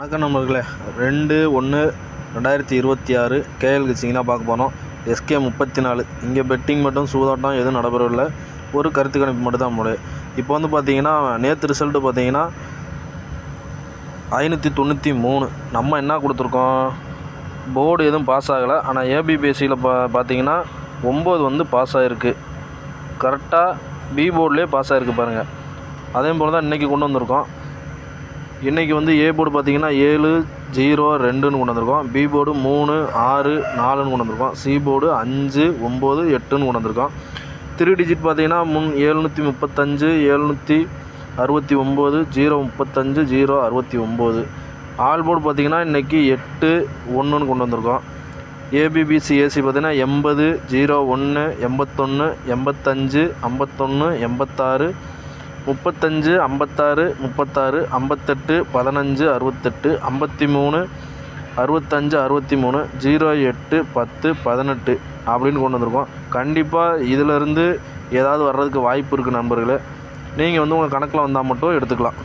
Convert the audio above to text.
வணக்கம் நம்பர்களே ரெண்டு ஒன்று ரெண்டாயிரத்தி இருபத்தி ஆறு கேஎல் கிச்சிங் பார்க்க போனோம் எஸ்கே முப்பத்தி நாலு. இங்கே பெட்டிங் மட்டும் சூதாட்டம் எதுவும் நடைபெறவில்லை. ஒரு கருத்து கணிப்பு மட்டும் தான் முடியும் இப்போ வந்து பார்த்தீங்கன்னா நேற்று ரிசல்ட்டு பார்த்தீங்கன்னா ஐநூற்றி தொண்ணூற்றி மூணு. நம்ம என்ன கொடுத்துருக்கோம்? போர்டு எதுவும் பாஸ் ஆகலை. ஆனால் ஏபிபிஎஸ்சியில் பா பார்த்தீங்கன்னா ஒம்பது வந்து பாஸ் ஆகிருக்கு கரெக்டாக பி போர்ட்லேயே பாஸ் ஆகிருக்கு பாருங்கள் அதே போல் தான் இன்றைக்கி கொண்டு வந்திருக்கோம். இன்றைக்கி வந்து ஏ போர்டு பார்த்தீங்கன்னா ஏழு ஜீரோ ரெண்டுன்னு கொண்டு வந்திருக்கோம். பி போர்டு மூணு ஆறு நாலுன்னு கொண்டு வந்திருக்கோம். சி போர்டு அஞ்சு ஒம்பது எட்டுன்னு கொண்டு வந்திருக்கோம். த்ரீ டிஜிட் பார்த்தீங்கன்னா முன் ஏழ்நூற்றி முப்பத்தஞ்சு ஏழ்நூற்றி அறுபத்தி ஒம்பது ஜீரோ முப்பத்தஞ்சு ஜீரோ அறுபத்தி ஒம்பது. ஆல் போர்டு பார்த்தீங்கன்னா இன்றைக்கி எட்டு ஒன்றுன்னு கொண்டு வந்திருக்கோம். ஏபிபிசி ஏசி பார்த்தீங்கன்னா எண்பது ஜீரோ ஒன்று எண்பத்தொன்று எண்பத்தஞ்சு ஐம்பத்தொன்று எண்பத்தாறு முப்பத்தஞ்சு ஐம்பத்தாறு முப்பத்தாறு ஐம்பத்தெட்டு பதினஞ்சு அறுபத்தெட்டு ஐம்பத்தி மூணு அறுபத்தஞ்சு அறுபத்தி மூணு ஜீரோ எட்டு பத்து பதினெட்டு அப்படின்னு கொண்டு வந்திருக்கோம். கண்டிப்பாக இதிலேருந்து ஏதாவது வர்றதுக்கு வாய்ப்பு இருக்குது நண்பர்களே. நீங்கள் வந்து உங்கள் கணக்கில் வந்தால் மட்டும் எடுத்துக்கலாம்.